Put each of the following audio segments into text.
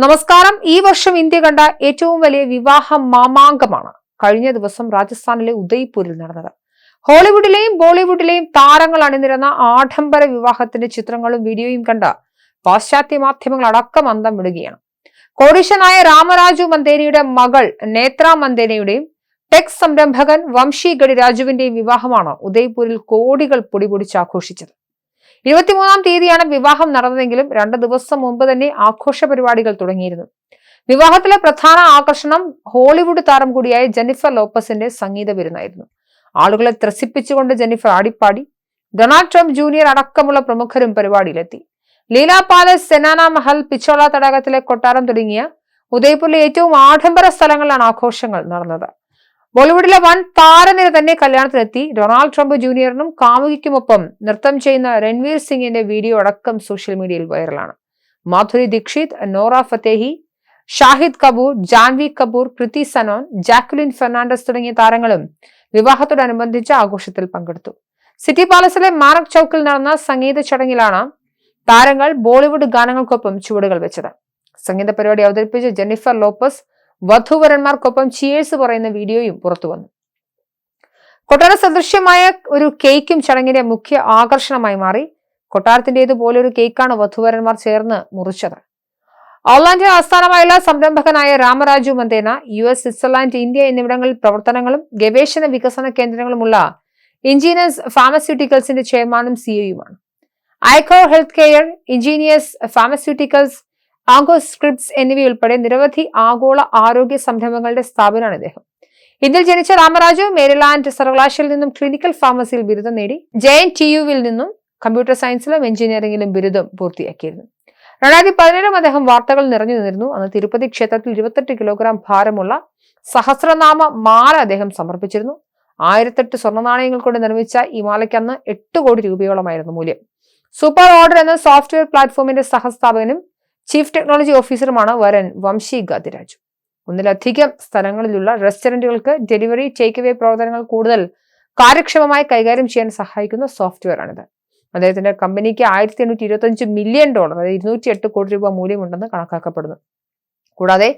നമസ്കാരം. ഈ വർഷം ഇന്ത്യ കണ്ട ഏറ്റവും വലിയ വിവാഹ മാമാങ്കമാണ് കഴിഞ്ഞ ദിവസം രാജസ്ഥാനിലെ ഉദയ്പൂരിൽ നടന്നത്. ഹോളിവുഡിലെയും ബോളിവുഡിലെയും താരങ്ങൾ അണിനിരന്ന ആഡംബര വിവാഹത്തിന്റെ ചിത്രങ്ങളും വീഡിയോയും കണ്ട പാശ്ചാത്യ മാധ്യമങ്ങൾ അടക്കം അന്തം വിടുകയാണ്. കോടീശനായ രാമരാജു മന്ദേനയുടെ മകൾ നേത്ര മന്ദേനയുടെയും ടെക് സംരംഭകൻ വംശി ഗഡിരാജുവിന്റെയും വിവാഹമാണ് ഉദയ്പൂരിൽ കോടികൾ പൊടിപൊടിച്ച് ആഘോഷിച്ചത്. ഇരുപത്തിമൂന്നാം തീയതിയാണ് വിവാഹം നടന്നതെങ്കിലും രണ്ട് ദിവസം മുമ്പ് തന്നെ ആഘോഷ പരിപാടികൾ തുടങ്ങിയിരുന്നു. വിവാഹത്തിലെ പ്രധാന ആകർഷണം ഹോളിവുഡ് താരം കൂടിയായ ജെന്നിഫർ ലോപ്പസിന്റെ സംഗീത വിരുന്നായിരുന്നു. ആളുകളെ ത്രസിപ്പിച്ചുകൊണ്ട് ജെന്നിഫർ ആടിപ്പാടി ഡൊണാൾഡ് ട്രംപ് ജൂനിയർ അടക്കമുള്ള പ്രമുഖരും പരിപാടിയിലെത്തി. ലീല പാലസ് സെനാന മഹൽ പിച്ചോള തടാകത്തിലെ കൊട്ടാരം തുടങ്ങിയ ഉദയ്പൂരിലെ ഏറ്റവും ആഡംബര സ്ഥലങ്ങളിലാണ് ആഘോഷങ്ങൾ നടന്നത്. ബോളിവുഡിലെ വൻ താരനിര തന്നെ കല്യാണത്തിനെത്തി ഡൊണാൾഡ് ട്രംപ് ജൂനിയറിനും കാമുകിക്കുമൊപ്പം നൃത്തം ചെയ്യുന്ന രൺവീർ സിംഗിന്റെ വീഡിയോ അടക്കം സോഷ്യൽ മീഡിയയിൽ വൈറലാണ്. Madhuri Dixit Nora Fatehi Shahid Kapoor Janhvi Kapoor Kriti Sanon Jacqueline Fernandez തുടങ്ങിയ താരങ്ങളും വിവാഹത്തോടനുബന്ധിച്ച് ആഘോഷത്തിൽ പങ്കെടുത്തു. സിറ്റി പാലസിലെ മാറക് ചൌക്കിൽ നടന്ന സംഗീത ചടങ്ങിലാണ് താരങ്ങൾ ബോളിവുഡ് ഗാനങ്ങൾക്കൊപ്പം ചുവടുകൾ വെച്ചത്. സംഗീത പരിപാടി അവതരിപ്പിച്ച ജെന്നിഫർ ലോപ്പസ് വധുവരന്മാർക്കൊപ്പം ചിയേഴ്സ് പറയുന്ന വീഡിയോയും പുറത്തു വന്നു. കൊട്ടാര സദൃശ്യമായ ഒരു കേക്കും ചടങ്ങിന്റെ മുഖ്യ ആകർഷണമായി മാറി. കൊട്ടാരത്തിന്റെതുപോലെ ഒരു കേക്കാണ് വധുവരന്മാർ ചേർന്ന് മുറിച്ചത്. ഓർലാൻഡ് ആസ്ഥാനമായുള്ള സംരംഭകനായ Ramaraju Mantena U S Switzerland India എന്നിവിടങ്ങളിൽ പ്രവർത്തനങ്ങളും ഗവേഷണ വികസന കേന്ദ്രങ്ങളുമുള്ള ഇഞ്ചിനിയേഴ്സ് ഫാർമസ്യൂട്ടിക്കൽസിന്റെ ചെയർമാനും സിഇഒയുമാണ് ഐക്കോ ഹെൽത്ത് കെയർ ഇഞ്ചിനിയേഴ്സ് ഫാർമസ്യൂട്ടിക്കൽസ് ആങ്കോസ്ക്രിപ്റ്റ്സ് എന്നിവയുൾപ്പെടെ നിരവധി ആഗോള ആരോഗ്യ സംരംഭങ്ങളുടെ സ്ഥാപനമാണ് ഇദ്ദേഹം. ഇന്ത്യയിൽ ജനിച്ച രാമരാജു മേരിലാൻഡ് സർവകലാശാലയിൽ നിന്നും ക്ലിനിക്കൽ ഫാർമസിയിൽ ബിരുദം നേടി ജെ എൻ ടി യുവിൽ നിന്നും കമ്പ്യൂട്ടർ സയൻസിലും എഞ്ചിനീയറിംഗിലും ബിരുദം പൂർത്തിയാക്കിയിരുന്നു. രണ്ടായിരത്തി പതിനേഴും അദ്ദേഹം വാർത്തകൾ നിറഞ്ഞു നിന്നിരുന്നു. അന്ന് തിരുപ്പതി ക്ഷേത്രത്തിൽ ഇരുപത്തെട്ട് കിലോഗ്രാം ഭാരമുള്ള സഹസ്രനാമ മാല അദ്ദേഹം സമർപ്പിച്ചിരുന്നു. ആയിരത്തെട്ട് സ്വർണ നാണയങ്ങൾ കൊണ്ട് നിർമ്മിച്ച ഈ മാലയ്ക്ക് അന്ന് എട്ട് കോടി രൂപയോളമായിരുന്നു മൂല്യം. സൂപ്പർ ഓർഡർ എന്ന സോഫ്റ്റ്വെയർ പ്ലാറ്റ്ഫോമിന്റെ സഹസ്ഥാപകനും ചീഫ് ടെക്നോളജി ഓഫീസറുമാണ് വരൻ വംശി ഗാദിരാജ് ഒന്നിലധികം സ്ഥലങ്ങളിലുള്ള റെസ്റ്റോറന്റുകൾക്ക് ഡെലിവറി ടേക്ക് അവേ പ്രവർത്തനങ്ങൾ കൂടുതൽ കാര്യക്ഷമമായി കൈകാര്യം ചെയ്യാൻ സഹായിക്കുന്ന സോഫ്റ്റ്വെയർ ആണിത് അദ്ദേഹത്തിന്റെ കമ്പനിക്ക് ആയിരത്തി എണ്ണൂറ്റി ഇരുപത്തി അഞ്ച് മില്യൺ ഡോളർ അതായത് ഇരുന്നൂറ്റി എട്ട് കോടി രൂപ മൂല്യമുണ്ടെന്ന് കണക്കാക്കപ്പെടുന്നു. കൂടാതെ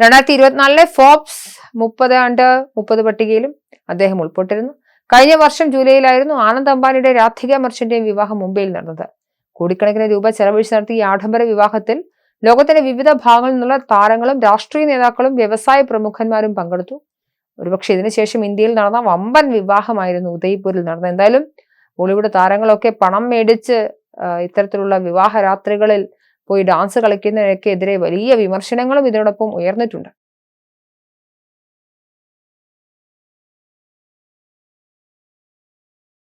രണ്ടായിരത്തി ഇരുപത്തിനാലിലെ ഫോബ്സ് മുപ്പത് ആണ്ട് മുപ്പത് പട്ടികയിലും അദ്ദേഹം ഉൾപ്പെട്ടിരുന്നു. കഴിഞ്ഞ വർഷം ജൂലൈയിലായിരുന്നു ആനന്ദ് അംബാനിയുടെ രാധിക മർച്ചന്റെയും വിവാഹം മുംബൈയിൽ നടന്നത്. കോടിക്കണക്കിന് രൂപ ചെലവഴിച്ച് നടത്തിയ ആഡംബര വിവാഹത്തിൽ ലോകത്തിന്റെ വിവിധ ഭാഗങ്ങളിൽ നിന്നുള്ള താരങ്ങളും രാഷ്ട്രീയ നേതാക്കളും വ്യവസായ പ്രമുഖന്മാരും പങ്കെടുത്തു. ഒരുപക്ഷെ ഇതിനുശേഷം ഇന്ത്യയിൽ നടന്ന വമ്പൻ വിവാഹമായിരുന്നു ഉദയ്പൂരിൽ നടന്നത്. എന്തായാലും ബോളിവുഡ് താരങ്ങളൊക്കെ പണം മേടിച്ച് ഇത്തരത്തിലുള്ള വിവാഹ രാത്രികളിൽ പോയി ഡാൻസ് കളിക്കുന്നതിനൊക്കെ എതിരെ വലിയ വിമർശനങ്ങളും ഇതിനോടൊപ്പം ഉയർന്നിട്ടുണ്ട്.